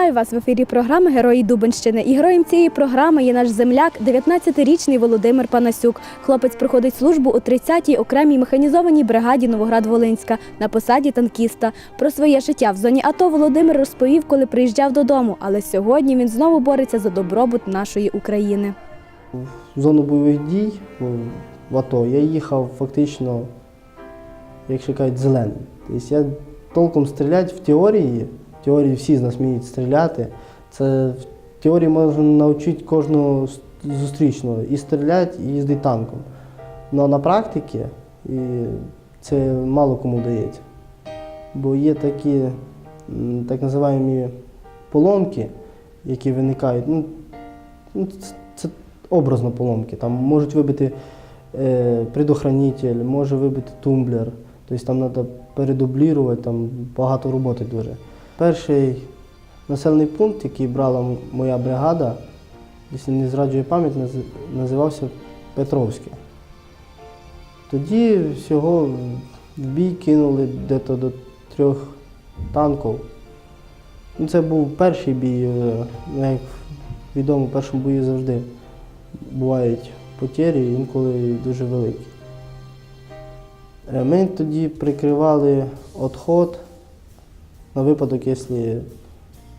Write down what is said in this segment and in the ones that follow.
Вітаю вас в ефірі програми Герої Дубенщини. І героєм цієї програми є наш земляк, 19-річний Володимир Панасюк. Хлопець проходить службу у 30-й окремій механізованій бригаді Новоград-Волинська на посаді танкіста. Про своє життя в зоні АТО Володимир розповів, коли приїжджав додому. Але сьогодні він знову бореться за добробут нашої України. в зону бойових дій в АТО я їхав фактично, якщо кажуть, зеленим. Тобто я толком стріляти в теорії, теорії всі з нас вміють стріляти. Це в теорії можна навчити кожного зустрічного і стріляти, і їздити танком. Але на практиці це мало кому дається. Бо є такі так називаємо поломки, які виникають. Ну, ну, це образно поломки. Там можуть вибити е, предохранитель, може вибити тумблер. Тобто там треба передублірувати, там багато роботи дуже. Перший населений пункт, який брала моя бригада, якщо не зраджує пам'ять, називався Петровське. Тоді всього в бій кинули десь до трьох танків. Ну, це був перший бій, е, ну, як відомо, в першому бою завжди бувають потері, інколи дуже великі. Е, Ми тоді прикривали відход на випадок, якщо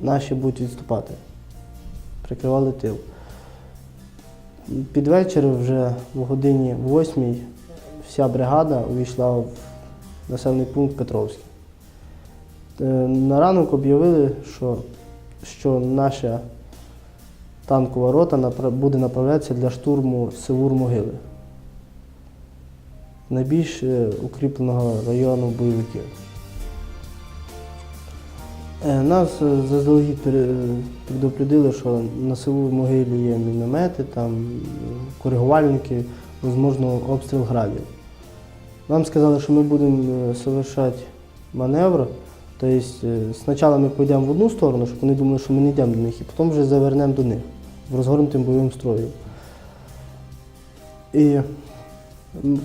наші будуть відступати. Прикривали тил. Під вечір вже в годині 8 вся бригада увійшла в населений пункт Петровський. Е, На ранок об'явили, що, що наша танкова рота буде направлятися для штурму Севур-Могили, найбільш е, укріпленого району бойовиків. Е, Нас е, заздалегідь пере- предупредили, що на Севур-Могилі є міномети, там е, коригувальники, можливо, обстріл градів. Нам сказали, що ми будемо е, совершати маневр. Тобто е, спочатку ми пойдемо в одну сторону, щоб вони думали, що ми не йдемо до них, і потім вже завернемо до них в розгорнутим бойовим строю. І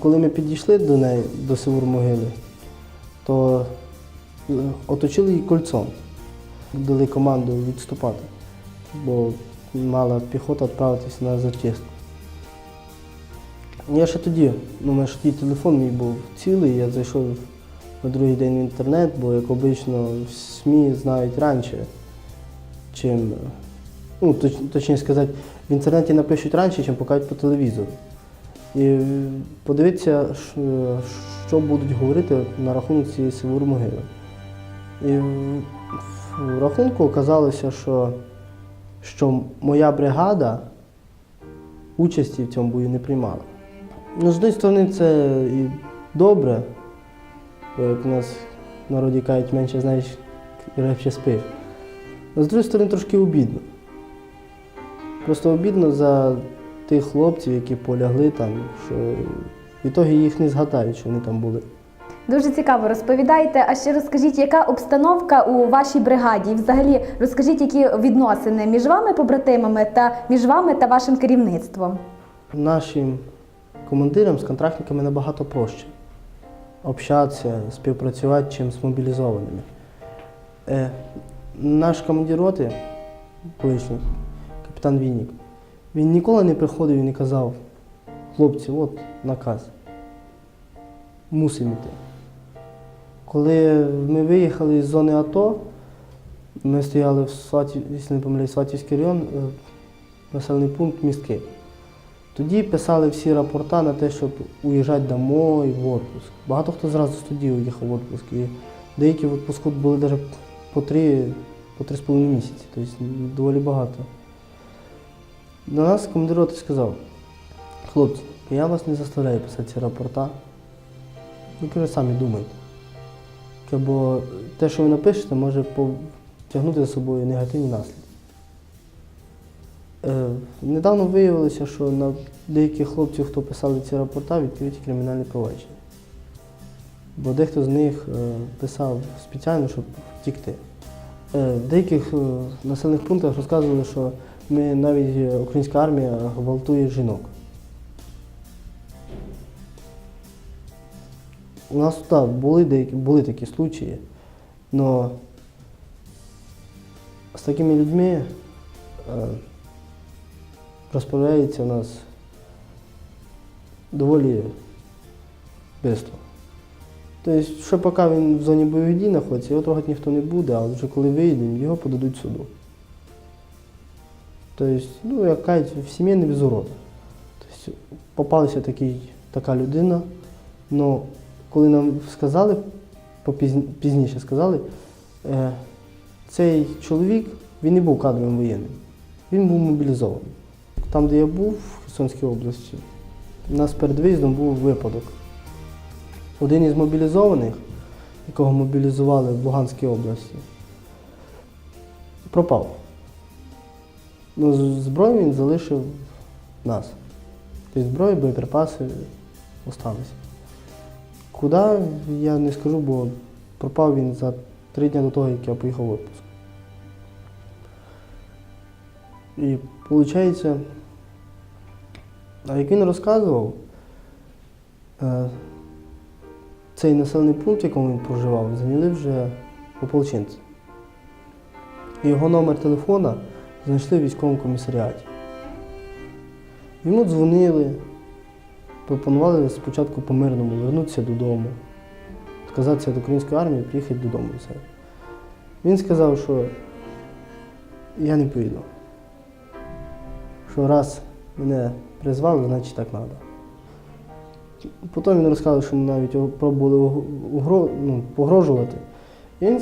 коли ми підійшли до неї, до Севур-Могили, то е, оточили її кольцом, дали команду відступати, бо мала піхота відправитися на зачистку. Я ще тоді, ну, мене тоді телефон мій був цілий, я зайшов на другий день в інтернет, бо, як обично, в СМІ знають раніше, чим, ну, точ, точніше сказати, в інтернеті напишуть раніше, чим покажуть по телевізору. І подивитися, що будуть говорити на рахунок цієї Сивур могили. І в рахунку оказалося, що, що моя бригада участі в цьому бою не приймала. Ну, з однієї сторони, це і добре, бо як у нас в народі кажуть, менше знаєш, легше спиш. А з іншої сторони, трошки обідно. Просто обідно за тих хлопців, які полягли там, що в ітогі їх не згадають, що вони там були. Дуже цікаво розповідаєте. А ще розкажіть, яка обстановка у вашій бригаді? І взагалі розкажіть, які відносини між вами, побратимами, та між вами та вашим керівництвом. Нашим командирам з контрактниками набагато проще общатися, співпрацювати, чим з мобілізованими. Е, наш командир роти, колишній, капітан Вінник, він ніколи не приходив і не казав, хлопці, от наказ. Мусимо йти. Коли ми виїхали з зони АТО, ми стояли в Сваті, якщо не помиляюсь, Сватівський район, е, населений пункт містки. Тоді писали всі рапорта на те, щоб уїжджати домой в відпуск. Багато хто зразу тоді уїхав в відпуск. І деякі в відпуску були навіть по три, по з половиною місяці, тобто доволі багато. До нас командир сказав, хлопці, я вас не заставляю писати ці рапорта. Ви самі думайте. Бо те, що ви напишете, може потягнути за собою негативні наслідки. Е, недавно виявилося, що на деяких хлопців, хто писали ці рапорта, відкриті кримінальні провадження. Бо дехто з них е, писав спеціально, щоб втікти. Е, в деяких е, населених пунктах розказували, що ми навіть е, українська армія гвалтує жінок. У нас так, були, деякі, були такі случаї, але з такими людьми е, розправляється у нас доволі швидко. Тобто, що поки він в зоні бойових дій знаходиться, його трогати ніхто не буде, а вже коли вийде, його подадуть суду. Тобто, ну, як кажуть, в сім'ї не без урода. Тобто, попалася такий, така людина, але коли нам сказали, пізніше сказали, е, цей чоловік він не був кадровим воєнним, він був мобілізований. Там, де я був, в Херсонській області, у нас перед виїздом був випадок. Один із мобілізованих, якого мобілізували в Луганській області, пропав. Ну, зброю він залишив нас. Тобто зброю, боєприпаси залишилися. Куди, я не скажу, бо пропав він за три дні до того, як я поїхав в відпуск. І виходить, а як він розказував, е, цей населений пункт, в якому він проживав, зайняли вже ополченці. Його номер телефона знайшли в військовому комісаріаті. Йому дзвонили, пропонували спочатку по-мирному вернутися додому, сказатися до української армії, приїхати додому. Він сказав, що я не поїду. Що раз мене призвали, значить так треба. Потім він розказав, що навіть пробували угро- ну, погрожувати. І він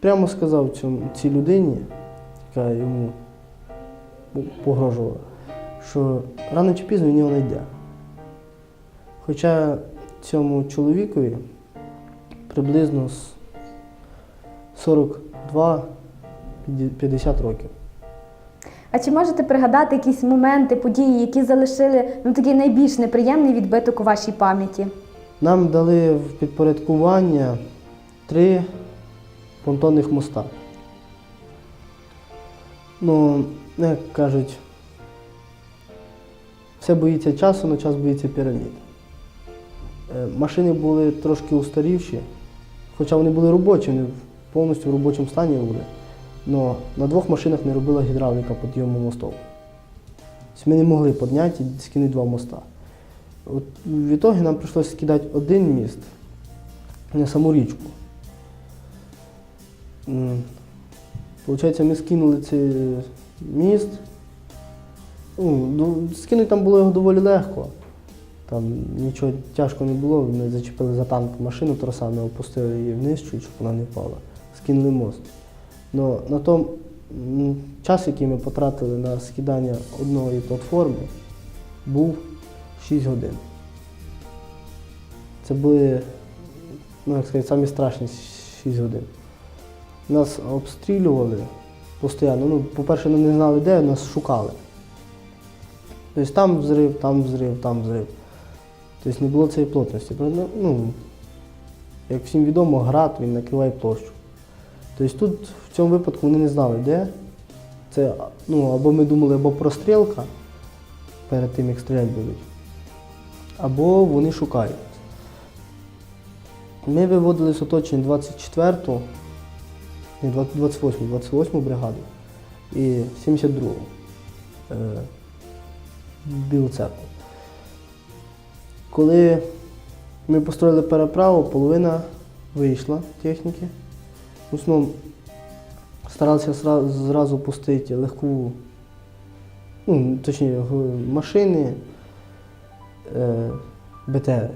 прямо сказав цій людині, яка йому погрожувала, що рано чи пізно він його знайде. Хоча цьому чоловікові приблизно с- 42-50 років. А чи можете пригадати якісь моменти, події, які залишили ну, такий найбільш неприємний відбиток у вашій пам'яті? Нам дали в підпорядкування три понтонних моста. Ну, як кажуть, все боїться часу, але час боїться пірамід. Е, Машини були трошки устарівші, хоча вони були робочі, вони повністю в робочому стані були. Але на двох машинах не робила гідравліка підйому мостов. Ми не могли підняти і скинути два моста. От в ітогі нам прийшлося скидати один міст на саму річку. Получається, ми скинули цей міст. Ну, ну, скинути там було його доволі легко. Там нічого тяжко не було, ми зачепили за танк машину тросами, опустили її вниз, чуть, щоб вона не впала. Скинули мост. Но на тому м, час, який ми потратили на скидання одної платформи, був 6 годин. Це були, ну як сказати, самі страшні 6 годин. Нас обстрілювали постійно. Ну, по-перше, ми не знали де, нас шукали. Тобто там взрив, там взрив, там взрив. Тобто не було цієї плотності. Ну, як всім відомо, град він накриває площу. Тобто тут в цьому випадку вони не знали, де. Це ну, або ми думали, або прострілка перед тим, як стріляти будуть, або вони шукають. Ми виводили з оточення 24-ту, ні, 28-му, 28-му бригаду і 72-му е, Білу церкву. Коли ми построїли переправу, половина вийшла техніки. В основному старалися зразу пустити легку, ну, точніше, машини, е, БТР.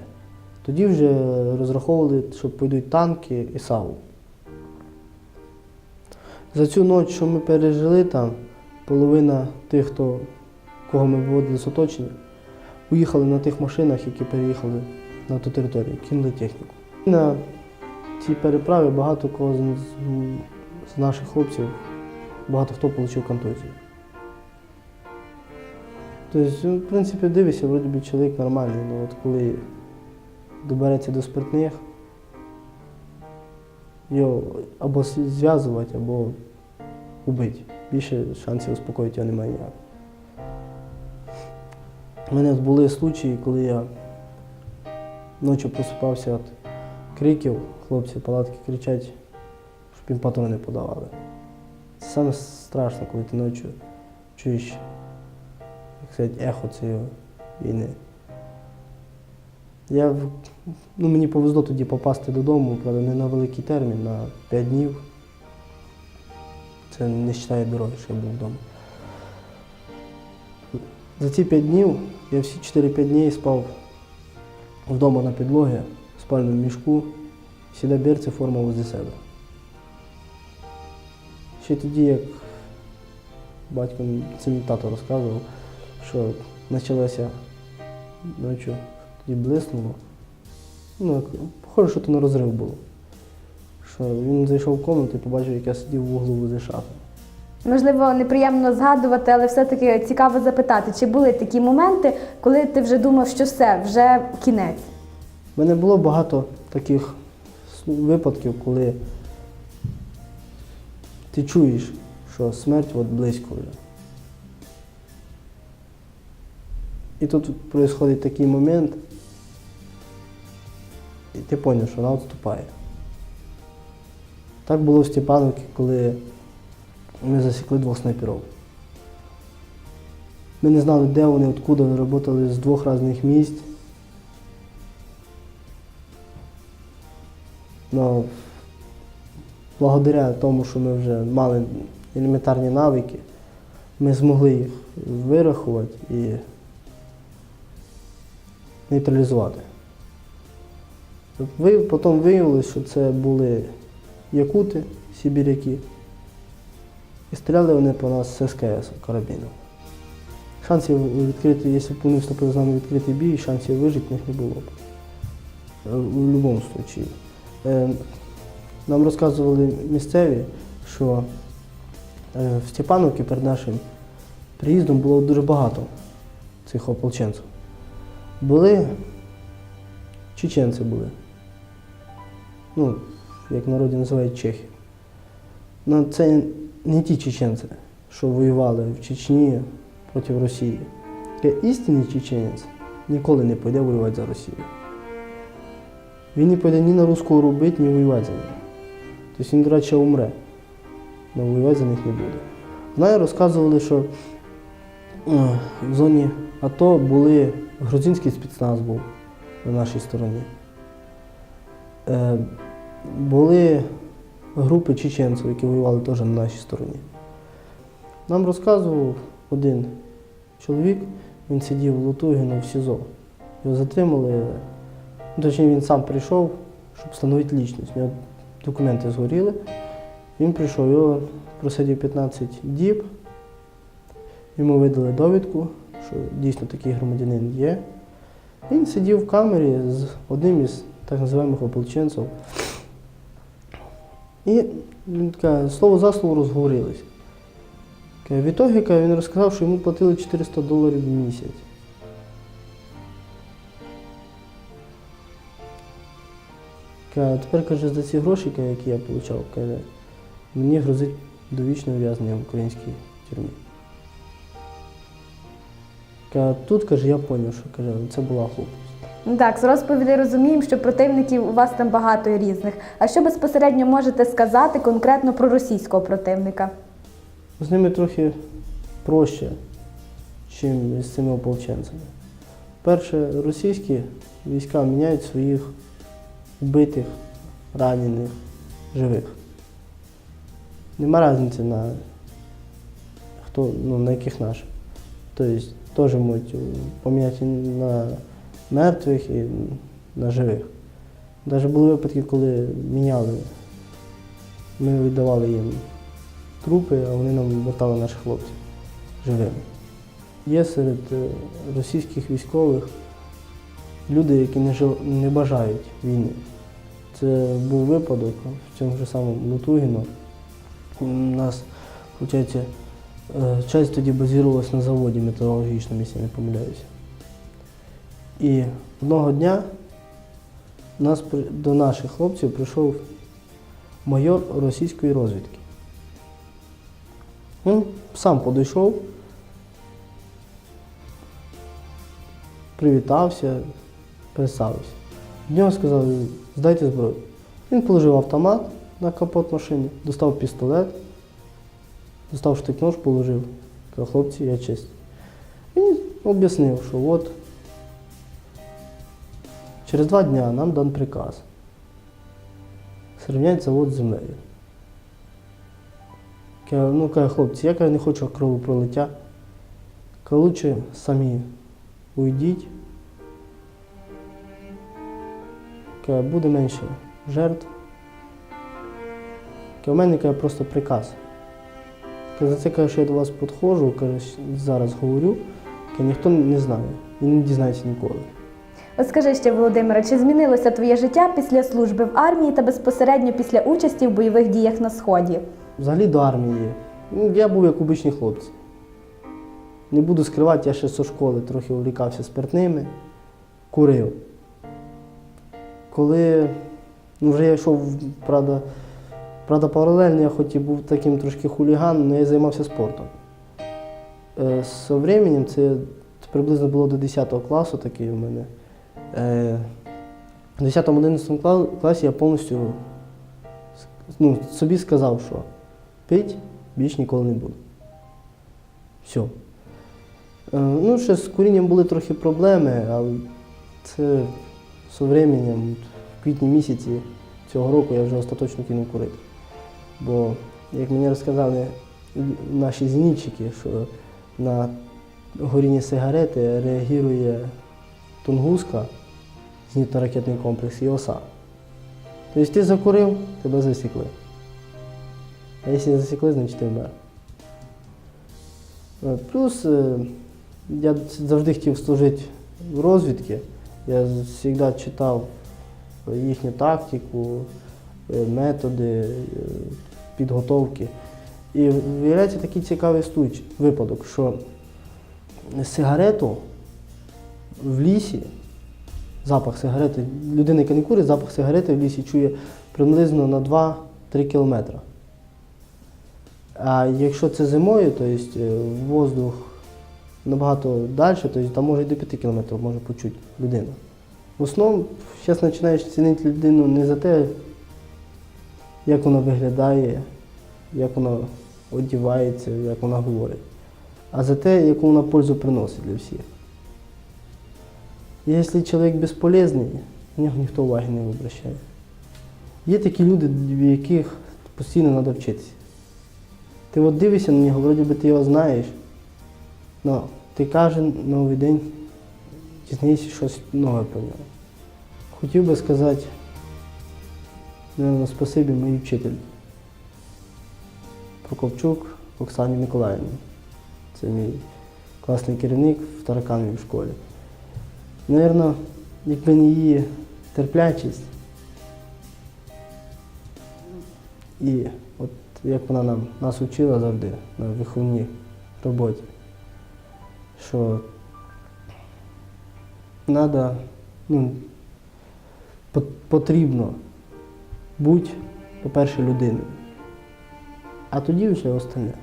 Тоді вже розраховували, що пойдуть танки і САУ. За цю ніч, що ми пережили там, половина тих, хто, кого ми виводили з оточення, уїхали на тих машинах, які переїхали на ту територію, кинули техніку. На цій переправі багато кого з, наших хлопців, багато хто отримав контузію. Тобто, ну, в принципі, дивишся, вроді би чоловік нормальний, але от коли добереться до спиртних, його або зв'язувати, або убити. Більше шансів успокоїти його немає ніяк. У мене були случаї, коли я ночі просипався від криків, хлопці палатки кричать, щоб їм патрони подавали. саме страшно, коли ти ночі чуєш, як сказати, ехо цієї війни. Я, ну, мені повезло тоді попасти додому, правда, не на великий термін, на 5 днів. Це не вважає дороги, що я був вдома. За ці 5 днів я всі 4-5 днів спав вдома на підлогі, в спальному мішку, сіда берці, форма возле себе. Ще тоді, як батько, м- це мій тато розказував, що почалося ночі, тоді блиснуло. Ну, похоже, що то на розрив було. Що він зайшов в кімнату і побачив, як я сидів в углу возле шафи. Можливо, неприємно згадувати, але все-таки цікаво запитати, чи були такі моменти, коли ти вже думав, що все, вже кінець. У мене було багато таких випадків, коли ти чуєш, що смерть от близько вже. І тут відбувається такий момент, і ти зрозумів, що вона відступає. Так було в Степановці, коли ми засікли двох снайперів. Ми не знали, де вони, откуда вони працювали з двох різних місць. Но благодаря тому, що ми вже мали елементарні навики, ми змогли їх вирахувати і нейтралізувати. Потім виявилось, що це були якути, сибіряки, і стріляли вони по нас з СКС карабіном. Шансів відкрити, якщо б вони вступили з нами в відкритий бій, шансів вижити в них не було б. Е, В будь-якому випадку. Е, Нам розказували місцеві, що е, в Степановці перед нашим приїздом було дуже багато цих ополченців. Були чеченці були. Ну, як в народі називають чехи. Ну, це не ті чеченці, що воювали в Чечні проти Росії. Істинний чеченець ніколи не піде воювати за Росію. Він не піде ні на русську робити, ні воювати за них. Тобто він радше умре, але воювати за них не буде. Знаю, розказували, що е, в зоні АТО були грузинський спецназ був на нашій стороні. Е, Були групи чеченців, які воювали теж на нашій стороні. Нам розказував один чоловік, він сидів в Лутугіно в СІЗО. Його затримали Ну, Точніше, він сам прийшов, щоб встановити лічність. У нього документи згоріли. Він прийшов, його просидів 15 діб, йому видали довідку, що дійсно такий громадянин є. Він сидів в камері з одним із так називаємих ополченців. І він каже, слово за слово розговорились. Каже, В ітогі каже, він розказав, що йому платили 400 доларів в місяць. Каже, тепер каже, за ці гроші, які я отримав, каже, мені грозить довічне ув'язнення в українській тюрмі. Каже, тут каже, я зрозумів, що каже, це була глупость. Ну Так, з розповідей розуміємо, що противників у вас там багато і різних. А що безпосередньо можете сказати конкретно про російського противника? З ними трохи проще, ніж з цими ополченцями. Перше, російські війська міняють своїх вбитих, ранених, живих. Нема різниці на хто, ну, на яких наших. Тобто теж можуть поміняти на мертвих і на живих. Навіть були випадки, коли міняли, ми віддавали їм трупи, а вони нам вертали наших хлопців живими. Є серед е, російських військових люди, які не, жел- не бажають війни. Це був випадок в цьому ж самому Лутугіно. У нас, виходить, е, часть тоді базувалась на заводі металургічному, якщо не помиляюся. І одного дня нас, до наших хлопців прийшов майор російської розвідки. Він сам підійшов, привітався, представився. В нього сказали, здайте зброю. Він положив автомат на капот машини, достав пістолет достав штик нож, положив. Хлопці, я чист. Він об'яснив, що от через два дня нам дан приказ. Срівняти завод з землею. Ну, каже, хлопці, я не хочу кровопролиття. Лучше самі уйдіть. Каже, буде менше жертв. У мене каже, просто приказ. Каже, за це каже, що я до вас підходжу, каже, зараз говорю, каже, ніхто не знає і не дізнається ніколи. Скажи ще, Володимире, чи змінилося твоє життя після служби в армії та безпосередньо після участі в бойових діях на сході? Взагалі до армії. Ну, я був як обичні хлопці. Не буду скривати, я ще зі школи трохи увлікався спиртними, курив. Коли ну, вже я йшов, правда, правда, паралельно, я хоч і був таким трошки хуліганом, але я займався спортом. Е, з временем, це приблизно було до 10 класу такий у мене. Е, в 10-11 класі я повністю ну, собі сказав, що пить більш ніколи не буду. Все. Ну, ще з курінням були трохи проблеми, але це з временем, в квітні місяці цього року я вже остаточно кинув курити. Бо, як мені розказали наші зенітчики, що на горіння сигарети реагує тунгуска, зенітно-ракетний комплекс і оса. Тобто ти закурив, тебе засікли. А якщо не засікли, значить ти вмер. Е, Плюс е, я завжди хотів служити в розвідці. Я завжди читав їхню тактику, е, методи підготовки. І виявляється такий цікавий случ- випадок, що сигарету в лісі, запах сигарети, людина, яка не курить, запах сигарети в лісі чує приблизно на 2-3 кілометри. А якщо це зимою, то есть, е, воздух набагато далі, то там може і до 5 кілометрів може почути людина. В основному зараз починаєш цінити людину не за те, як вона виглядає, як вона одівається, як вона говорить, а за те, яку вона пользу приносить для всіх. Якщо чоловік безполезний, на нього ніхто уваги не обращає. Є такі люди, в яких постійно треба вчитися. Ти от дивишся на нього, вроді би ти його знаєш, але ти кожен новий день дізнаєшся щось нове про нього. Хотів би сказати, наверное, спасибі моїй вчитель Прокопчук Оксані Миколаївні. Це мій класний керівник в Таракановій школі. Наверно, якби не її терплячість і от як вона нам, нас учила завжди на виховній роботі, що треба, ну, потрібно бути, по-перше, людиною, а тоді вже остальне.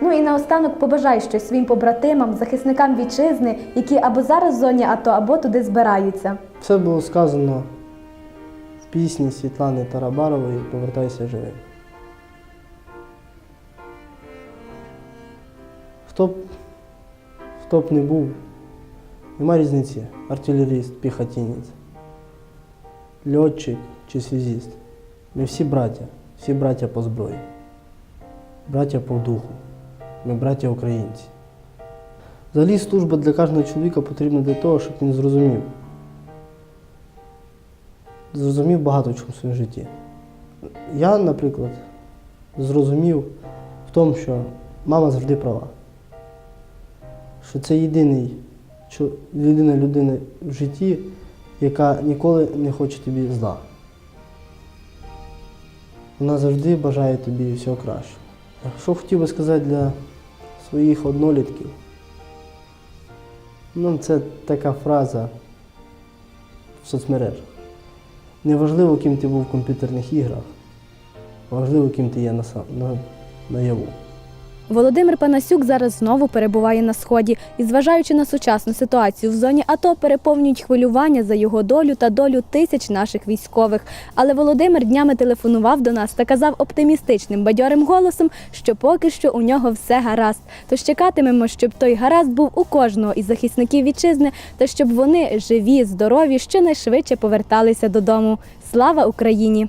Ну і наостанок побажай щось своїм побратимам, захисникам вітчизни, які або зараз в зоні АТО, або туди збираються. Все було сказано в пісні Світлани Тарабарової Повертайся живим. Хто б, хто б не був, нема різниці, артилеріст, піхотінець, льотчик чи связіст. Ми всі браття, всі браття по зброї, браття по духу, ми браття українці. Взагалі служба для кожного чоловіка потрібна для того, щоб він зрозумів. Зрозумів багато в чому в своєму житті. Я, наприклад, зрозумів в тому, що мама завжди права. Що це єдиний, єдина людина в житті, яка ніколи не хоче тобі зла. Вона завжди бажає тобі всього кращого. Що хотів би сказати для своїх однолітків? Ну, це така фраза в соцмережах. Неважливо, ким ти був в комп'ютерних іграх, важливо, ким ти є на, на, наяву. Володимир Панасюк зараз знову перебуває на сході і, зважаючи на сучасну ситуацію в зоні АТО, переповнюють хвилювання за його долю та долю тисяч наших військових. Але Володимир днями телефонував до нас та казав оптимістичним бадьорим голосом, що поки що у нього все гаразд. Тож чекатимемо, щоб той гаразд був у кожного із захисників вітчизни, та щоб вони живі, здорові, щонайшвидше поверталися додому. Слава Україні!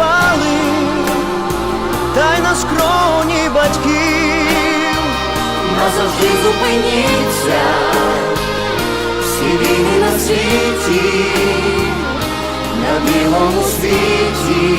упали, та й на скроні батьків. Назавжди зупиніться, всі війни на світі, на білому світі,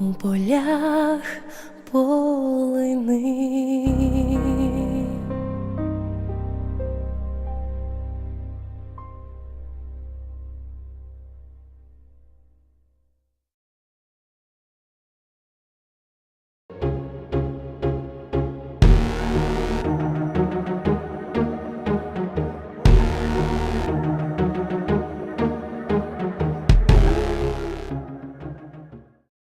у полях полини.